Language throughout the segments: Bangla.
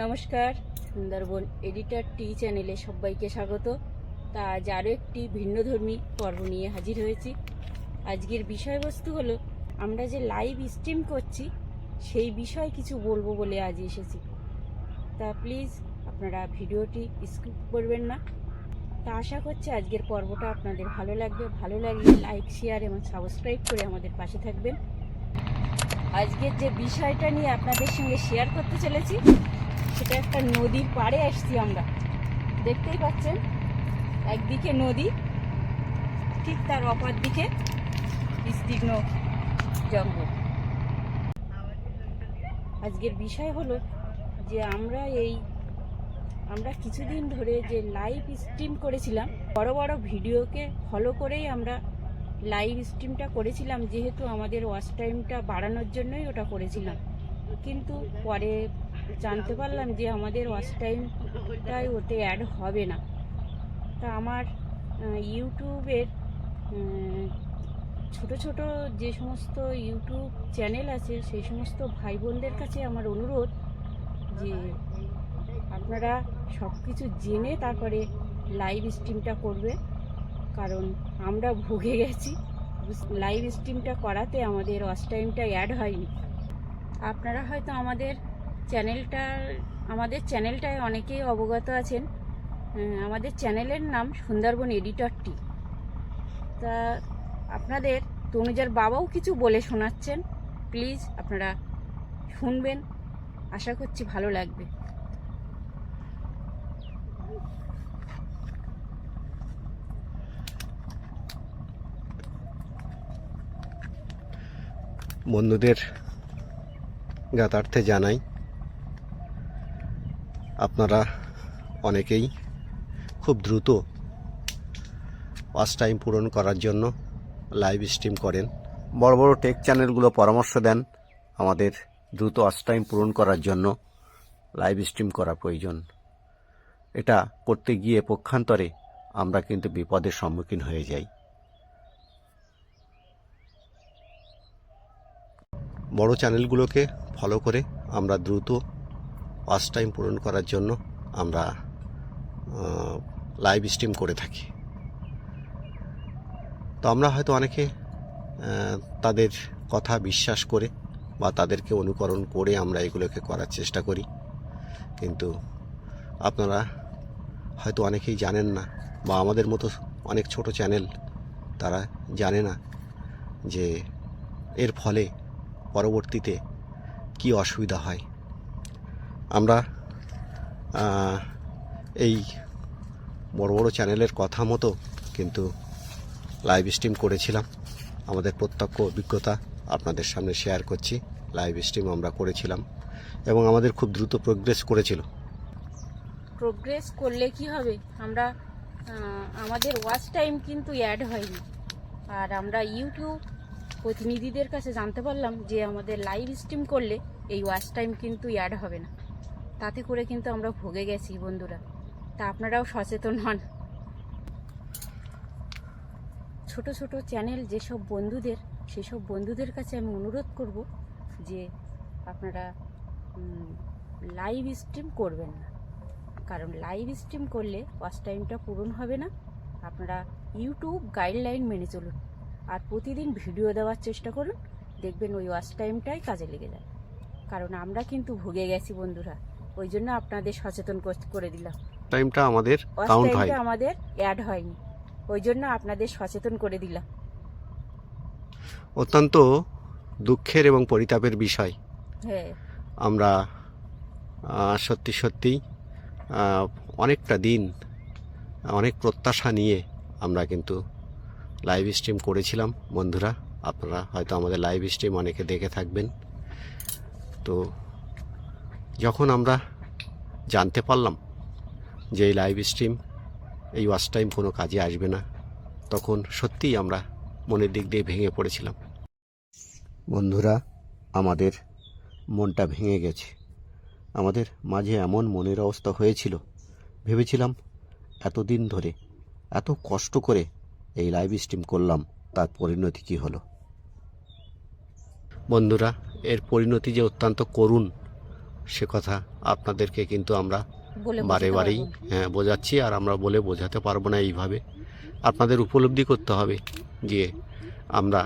নমস্কার, সুন্দরবন এডিটর টি চ্যানেলে সবাইকে স্বাগত। তা আজ আরও একটি ভিন্নধর্মী পর্ব নিয়ে হাজির হয়েছি। আজকের বিষয়বস্তু হলো, আমরা যে লাইভ স্ট্রিম করছি, সেই বিষয়ে কিছু বলব বলে আজ এসেছি। তা প্লিজ আপনারা ভিডিওটি স্কিপ করবেন না। তা আশা করছি আজকের পর্বটা আপনাদের ভালো লাগবে। ভালো লাগলে লাইক শেয়ার এবং সাবস্ক্রাইব করে আমাদের পাশে থাকবেন। আজকের যে বিষয়টা নিয়ে আপনাদের সঙ্গে শেয়ার করতে চলেছি সেটা একটা নদীর পাড়ে আসছি আমরা। দেখতেই পাচ্ছেন, একদিকে নদী, ঠিক তার অপর দিকে বিস্তীর্ণ জঙ্গল। আজকের বিষয় হলো যে আমরা এই, আমরা কিছুদিন ধরে যে লাইভ স্ট্রিম করেছিলাম, বড় বড় ভিডিওকে ফলো করেই আমরা লাইভ স্ট্রিমটা করেছিলাম, যেহেতু আমাদের ওয়াচ টাইমটা বাড়ানোর জন্যই ওটা করেছিলাম। কিন্তু পরে জানতে পারলাম যে আমাদের ওয়াচ টাইমটাই ওতে অ্যাড হবে না। তা আমার ইউটিউবের ছোট ছোট যে সমস্ত ইউটিউব চ্যানেল আছে, সেই সমস্ত ভাই বোনদের কাছে আমার অনুরোধ যে আপনারা সব কিছু জেনে তারপরে লাইভ স্ট্রিমটা করবে। কারণ আমরা ভুগে গেছি লাইভ স্ট্রিমটা করাতে আমাদের ওয়াচ টাইমটা অ্যাড হয়নি। আপনারা হয়তো আমাদের চ্যানেলটার, আমাদের চ্যানেলটায় অনেকেই অবগত আছেন। আমাদের চ্যানেলের নাম সুন্দরবন এডিটর টি তা আপনাদের তনুজার বাবাও কিছু বলে শোনাচ্ছেন। প্লিজ আপনারা শুনবেন। আশা করছি ভালো লাগবে। বন্ধুদের জ্ঞাতার্থে জানাই আপনারা অনেকেই খুব দ্রুত ওয়াচ টাইম পূরণ করার জন্য লাইভ স্ট্রিম করেন। বড় বড় টেক চ্যানেলগুলো পরামর্শ দেন আমাদের দ্রুত ওয়াচ টাইম পূরণ করার জন্য লাইভ স্ট্রিম করা প্রয়োজন। এটা করতে গিয়ে পক্ষান্তরে আমরা কিন্তু বিপদের সম্মুখীন হয়ে যাই। বড় চ্যানেলগুলোকে ফলো করে আমরা দ্রুত ওয়াচ টাইম পূরণ করার জন্য আমরা লাইভ স্ট্রিম করে থাকি। তো আমরা হয়তো অনেকে তাদের কথা বিশ্বাস করে বা তাদেরকে অনুকরণ করে আমরা এগুলোকে করার চেষ্টা করি। কিন্তু আপনারা হয়তো অনেকেই জানেন না বা আমাদের মতো অনেক ছোট চ্যানেল তারা জানে না যে এর ফলে পরবর্তীতে কি অসুবিধা হয়। আমরা এই বড় বড় চ্যানেলের কথা মতো কিন্তু লাইভ স্ট্রিম করেছিলাম। আমাদের প্রত্যক্ষ অভিজ্ঞতা আপনাদের সামনে শেয়ার করছি। লাইভ স্ট্রিম আমরা করেছিলাম এবং আমাদের খুব দ্রুত প্রোগ্রেস করেছিল। প্রোগ্রেস করলে কি হবে? আমরা আমাদের ওয়াচ টাইম কিন্তু অ্যাড হয়নি। আর আমরা ইউটিউব প্রতিনিধিদের কাছে জানতে পারলাম যে আমাদের লাইভ স্ট্রিম করলে এই ওয়াচ টাইম কিন্তু অ্যাড হবে না। তাতে করে কিন্তু আমরা ভুগে গেছি বন্ধুরা। তা আপনারাও সচেতন হন। ছোট ছোট চ্যানেল যেসব বন্ধুদের, সেসব বন্ধুদের কাছে আমি অনুরোধ করব যে আপনারা লাইভ স্ট্রিম করবেন না। কারণ লাইভ স্ট্রিম করলে ওয়াচ টাইমটা পূরণ হবে না। আপনারা ইউটিউব গাইডলাইন মেনে চলুন। আর প্রতিদিন ভিডিও দেওয়ার চেষ্টা করুন। দেখবেন ওই ওয়াচ টাইমটাই কাজে লেগে যায়। কারণ আমরা কিন্তু ভুগে গেছি বন্ধুরা। ওই জন্য আপনাদের সচেতন কর- দিলাম। টাইমটা আমাদের কাউন্ট হয় আমাদের অ্যাড হয়নি। ওই জন্য আপনাদের সচেতন করে দিলাম। অত্যন্ত দুঃখের এবং পরিতাপের বিষয়। হ্যাঁ। আমরা সত্যি সত্যি অনেকটা দিন অনেক প্রত্যাশা নিয়ে আমরা কিন্তু লাইভ স্ট্রিম করেছিলাম। বন্ধুরা আপনারা হয়তো আমাদের লাইভ স্ট্রিম অনেকে দেখে থাকবেন। তো যখন আমরা জানতে পারলাম যে এই লাইভ স্ট্রিম এই ওয়াচ টাইম কোনো কাজে আসবে না। তখন সত্যিই আমরা মনের দিক দিয়ে ভেঙে পড়েছিলাম। বন্ধুরা, আমাদের মনটা ভেঙে গেছে। আমাদের মাঝে এমন মনের অবস্থা হয়েছিল। ভেবেছিলাম এতদিন ধরে, এত কষ্ট করে এই লাইভ স্ট্রিম করলাম, তার পরিণতি কী হলো? বন্ধুরা, এর পরিণতি যে অত্যন্ত করুণ সে কথা আপনাদেরকে কিন্তু আমরা বারে বারেই হ্যাঁ বোঝাচ্ছি আর আমরা বলে বোঝাতে পারব না এইভাবে। আপনাদের উপলব্ধি করতে হবে যে আমরা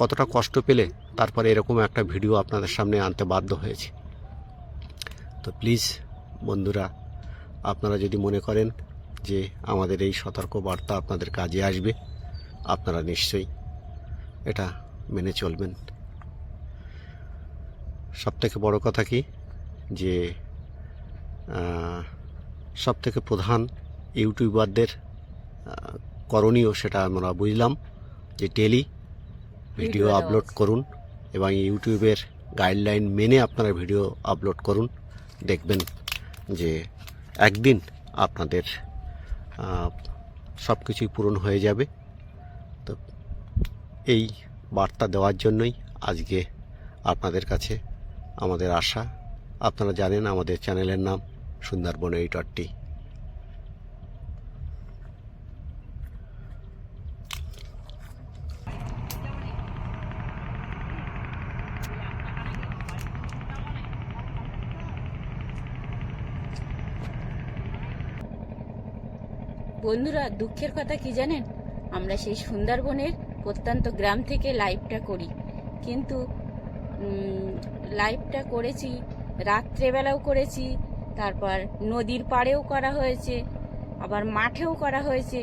কতটা কষ্ট পেলে তারপরে এরকম একটা ভিডিও আপনাদের সামনে আনতে বাধ্য হয়েছি। তো প্লিজ বন্ধুরা আপনারা যদি মনে করেন যে আমাদের এই সতর্ক বার্তা আপনাদের কাজে আসবে আপনারা নিশ্চয়ই এটা মেনে চলবেন। সবথেকে বড় কথা কি? যে সব থেকে প্রধান ইউটিউবারদের করণীয় সেটা আমরা বুঝলাম যে ডেলি ভিডিও ভিডিও আপলোড করুন এবং ইউটিউবের গাইডলাইন মেনে আপনারা ভিডিও আপলোড করুন। দেখবেন যে একদিন আপনাদের সব কিছুই পূরণ হয়ে যাবে। তো এই বার্তা দেওয়ার জন্যই আজকে আপনাদের কাছে আমাদের আশা আপনারা জানেন আমাদের চ্যানেলের নাম সুন্দরবন এইটটি বন্ধুরা, দুঃখের কথা কি জানেন? আমরা সেই সুন্দরবনের প্রত্যন্ত গ্রাম থেকে লাইভটা করি। কিন্তু লাইভটা করেছি রাত্রেবেলাও করেছি, তারপর নদীর পাড়েও করা হয়েছে, আবার মাঠেও করা হয়েছে।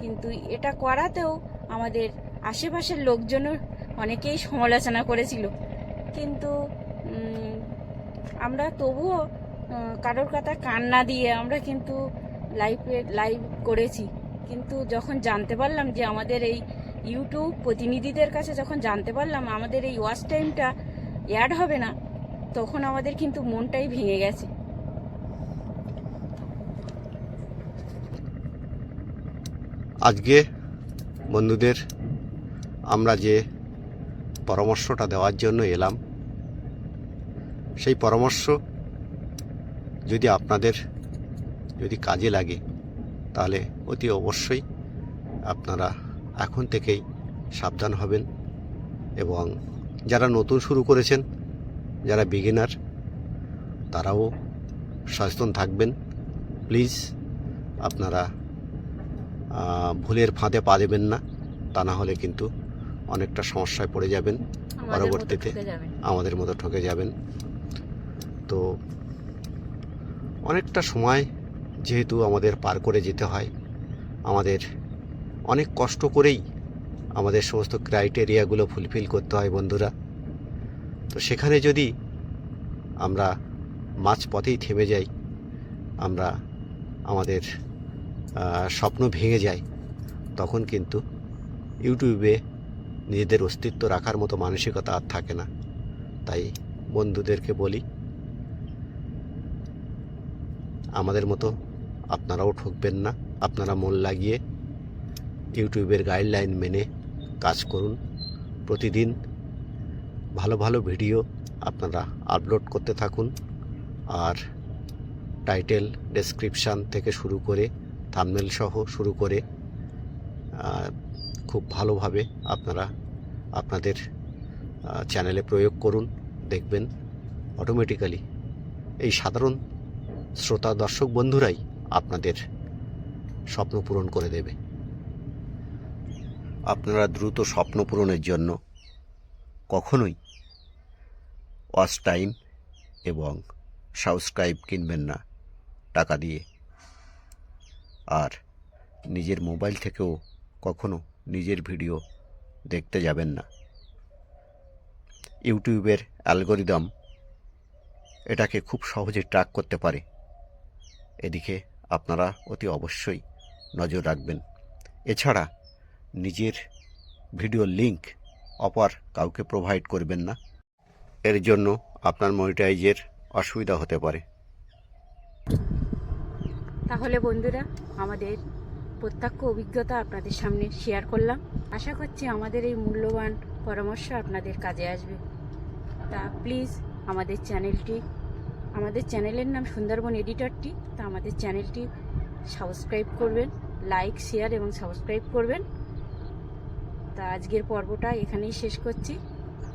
কিন্তু এটা করাতেও আমাদের আশেপাশের লোকজনও অনেকেই সমালোচনা করেছিল। কিন্তু আমরা তবুও কারোর কথা কান না দিয়ে আমরা কিন্তু লাইভে লাইভ করেছি। কিন্তু যখন জানতে পারলাম যে আমাদের এই ইউটিউব প্রতিনিধিদের কাছে যখন জানতে পারলাম, আমাদের এই ওয়াচ টাইমটা অ্যাড হবে না তখন আমাদের কিন্তু মনটাই ভেঙে গেছে। আজকে বন্ধুদের আমরা যে পরামর্শটা দেওয়ার জন্য এলাম, সেই পরামর্শ যদি আপনাদের যদি কাজে লাগে, তাহলে অতি অবশ্যই আপনারা এখন থেকেই সাবধান হবেন এবং যারা নতুন শুরু করেছেন যারা বিগিনার তারাও সচেতন থাকবেন। প্লিজ আপনারা ভুলের ফাঁদে পা দেবেন না। তা না হলে কিন্তু অনেকটা সমস্যায় পড়ে যাবেন। পরবর্তীতে আমাদের মতো ঠকে যাবেন। তো অনেকটা সময় যেহেতু আমাদের পার করে যেতে হয় আমাদের অনেক কষ্ট করেই আমাদের সমস্ত ক্রাইটেরিয়াগুলো ফুলফিল করতে হয় বন্ধুরা। তো সেখানে যদি আমরা মাঝ পথেই থেমে যাই, আমরা আমাদের স্বপ্ন ভেঙে যায় তখন কিন্তু ইউটিউবে নিজেদের অস্তিত্ব রাখার মতো মানসিকতা আর থাকে না। তাই বন্ধুদেরকে বলি, আমাদের মতো আপনারাও ঠকবেন না, আপনারা মন লাগিয়ে ইউটিউবের গাইডলাইন মেনে কাজ করুন। প্রতিদিন ভালো ভালো ভিডিও আপনারা আপলোড করতে থাকুন। আর টাইটেল ডেসক্রিপশান থেকে শুরু করে থামনেল সহ শুরু করে খুব ভালোভাবে আপনারা আপনাদের চ্যানেলে প্রয়োগ করুন, দেখবেন অটোমেটিক্যালি এই সাধারণ শ্রোতা, দর্শক বন্ধুরাই আপনাদের স্বপ্ন পূরণ করে দেবে। আপনারা দ্রুত স্বপ্ন পূরণের জন্য কখনোই ওয়াচ টাইম এবং সাবস্ক্রাইব কিনবেন না, টাকা দিয়ে। আর নিজের মোবাইল থেকেও কখনো নিজের ভিডিও দেখতে যাবেন না। ইউটিউবের অ্যালগোরিদম এটাকে খুব সহজে ট্র্যাক করতে পারে। এদিকে আপনারা অতি অবশ্যই নজর রাখবেন। এছাড়া নিজের ভিডিও লিংক অপার কাউকে প্রোভাইড করবেন না। এর জন্য আপনার মনিটাইজের অসুবিধা হতে পারে। তাহলে বন্ধুরা, আমাদের প্রত্যক্ষ অভিজ্ঞতা আপনাদের সামনে শেয়ার করলাম। আশা করছি আমাদের এই মূল্যবান পরামর্শ আপনাদের কাজে আসবে। তা প্লিজ আমাদের চ্যানেলটি আমাদের চ্যানেলের নাম সুন্দরবন এডিটরটি তা আমাদের চ্যানেলটি সাবস্ক্রাইব করবেন লাইক শেয়ার এবং সাবস্ক্রাইব করবেন। তা আজকের পর্বটা এখানেই শেষ করছি।